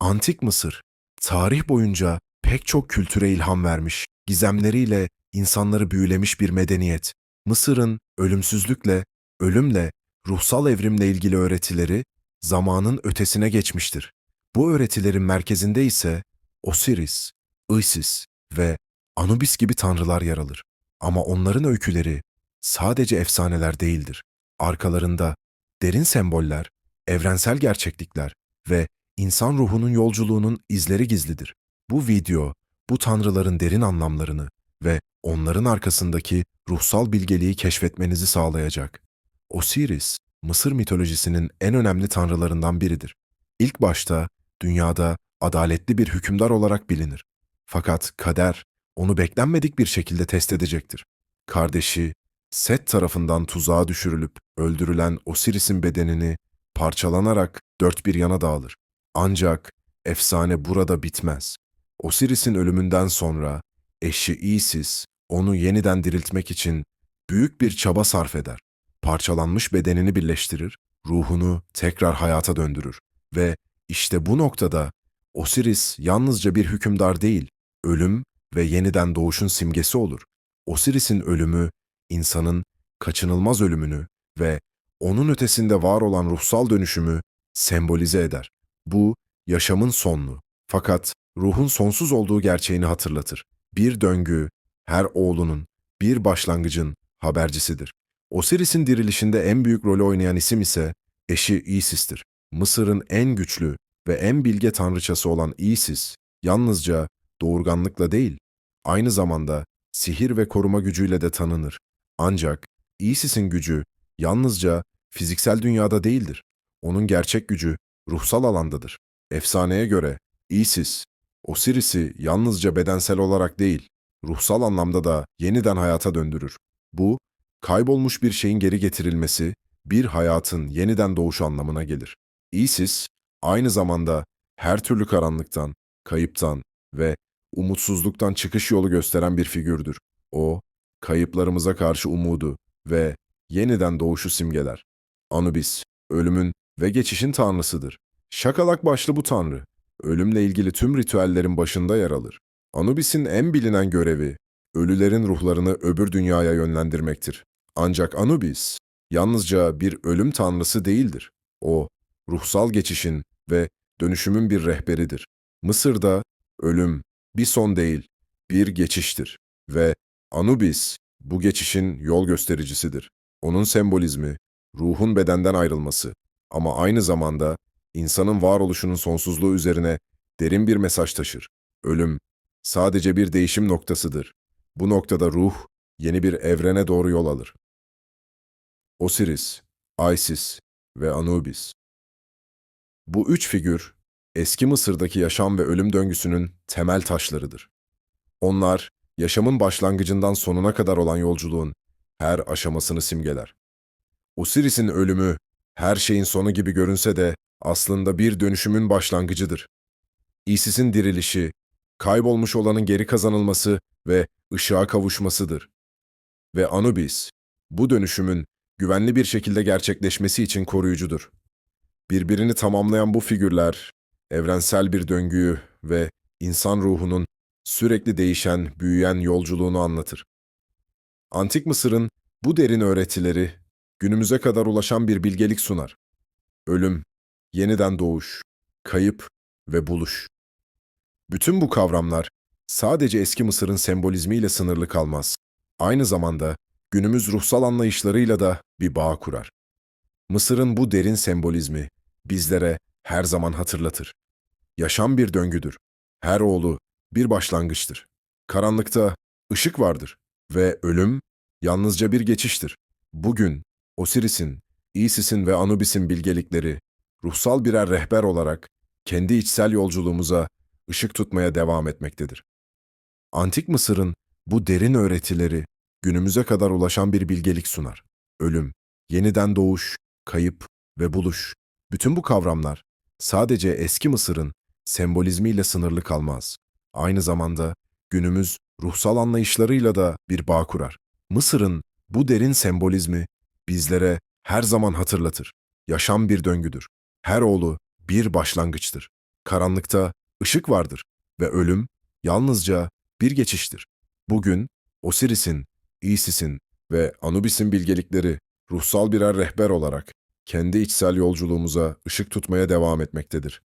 Antik Mısır, tarih boyunca pek çok kültüre ilham vermiş, gizemleriyle insanları büyülemiş bir medeniyet. Mısır'ın ölümsüzlükle, ölümle, ruhsal evrimle ilgili öğretileri zamanın ötesine geçmiştir. Bu öğretilerin merkezinde ise Osiris, Isis ve Anubis gibi tanrılar yer alır. Ama onların öyküleri sadece efsaneler değildir. Arkalarında derin semboller, evrensel gerçeklikler ve insan ruhunun yolculuğunun izleri gizlidir. Bu video, bu tanrıların derin anlamlarını ve onların arkasındaki ruhsal bilgeliği keşfetmenizi sağlayacak. Osiris, Mısır mitolojisinin en önemli tanrılarından biridir. İlk başta dünyada adaletli bir hükümdar olarak bilinir. Fakat kader onu beklenmedik bir şekilde test edecektir. Kardeşi Set tarafından tuzağa düşürülüp öldürülen Osiris'in bedenini parçalanarak dört bir yana dağılır. Ancak efsane burada bitmez. Osiris'in ölümünden sonra eşi Isis onu yeniden diriltmek için büyük bir çaba sarf eder. Parçalanmış bedenini birleştirir, ruhunu tekrar hayata döndürür ve işte bu noktada Osiris yalnızca bir hükümdar değil, ölüm ve yeniden doğuşun simgesi olur. Osiris'in ölümü insanın kaçınılmaz ölümünü ve onun ötesinde var olan ruhsal dönüşümü sembolize eder. Bu yaşamın sonlu fakat ruhun sonsuz olduğu gerçeğini hatırlatır. Bir döngü her oğlunun, bir başlangıcın habercisidir. Osiris'in dirilişinde en büyük rolü oynayan isim ise eşi Isis'tir. Mısır'ın en güçlü ve en bilge tanrıçası olan Isis, yalnızca doğurganlıkla değil, aynı zamanda sihir ve koruma gücüyle de tanınır. Ancak Isis'in gücü yalnızca fiziksel dünyada değildir. Onun gerçek gücü ruhsal alandadır. Efsaneye göre Isis, Osiris'i yalnızca bedensel olarak değil, ruhsal anlamda da yeniden hayata döndürür. Bu, kaybolmuş bir şeyin geri getirilmesi, bir hayatın yeniden doğuşu anlamına gelir. Isis, aynı zamanda her türlü karanlıktan, kayıptan ve umutsuzluktan çıkış yolu gösteren bir figürdür. O, kayıplarımıza karşı umudu ve yeniden doğuşu simgeler. Anubis, ölümün ve geçişin tanrısıdır. Şakalak başlı bu tanrı, ölümle ilgili tüm ritüellerin başında yer alır. Anubis'in en bilinen görevi, ölülerin ruhlarını öbür dünyaya yönlendirmektir. Ancak Anubis, yalnızca bir ölüm tanrısı değildir. O, ruhsal geçişin ve dönüşümün bir rehberidir. Mısır'da ölüm bir son değil, bir geçiştir ve Anubis bu geçişin yol göstericisidir. Onun sembolizmi, ruhun bedenden ayrılması ama aynı zamanda insanın varoluşunun sonsuzluğu üzerine derin bir mesaj taşır. Ölüm sadece bir değişim noktasıdır. Bu noktada ruh yeni bir evrene doğru yol alır. Osiris, Isis ve Anubis. Bu üç figür eski Mısır'daki yaşam ve ölüm döngüsünün temel taşlarıdır. Onlar yaşamın başlangıcından sonuna kadar olan yolculuğun her aşamasını simgeler. Osiris'in ölümü her şeyin sonu gibi görünse de aslında bir dönüşümün başlangıcıdır. Isis'in dirilişi, kaybolmuş olanın geri kazanılması ve ışığa kavuşmasıdır. Ve Anubis, bu dönüşümün güvenli bir şekilde gerçekleşmesi için koruyucudur. Birbirini tamamlayan bu figürler, evrensel bir döngüyü ve insan ruhunun sürekli değişen, büyüyen yolculuğunu anlatır. Antik Mısır'ın bu derin öğretileri günümüze kadar ulaşan bir bilgelik sunar. Ölüm, yeniden doğuş, kayıp ve buluş. Bütün bu kavramlar sadece eski Mısır'ın sembolizmiyle sınırlı kalmaz. Aynı zamanda günümüz ruhsal anlayışlarıyla da bir bağ kurar. Mısır'ın bu derin sembolizmi bizlere her zaman hatırlatır. Yaşam bir döngüdür. Her oğlu bir başlangıçtır. Karanlıkta ışık vardır ve ölüm yalnızca bir geçiştir. Bugün Osiris'in, Isis'in ve Anubis'in bilgelikleri ruhsal birer rehber olarak kendi içsel yolculuğumuza ışık tutmaya devam etmektedir. Antik Mısır'ın bu derin öğretileri günümüze kadar ulaşan bir bilgelik sunar. Ölüm, yeniden doğuş, kayıp ve buluş. Bütün bu kavramlar sadece eski Mısır'ın sembolizmiyle sınırlı kalmaz. Aynı zamanda günümüz ruhsal anlayışlarıyla da bir bağ kurar. Mısır'ın bu derin sembolizmi bizlere her zaman hatırlatır. Yaşam bir döngüdür. Her oğlu bir başlangıçtır. Karanlıkta ışık vardır ve ölüm yalnızca bir geçiştir. Bugün Osiris'in, Isis'in ve Anubis'in bilgelikleri ruhsal birer rehber olarak kendi içsel yolculuğumuza ışık tutmaya devam etmektedir.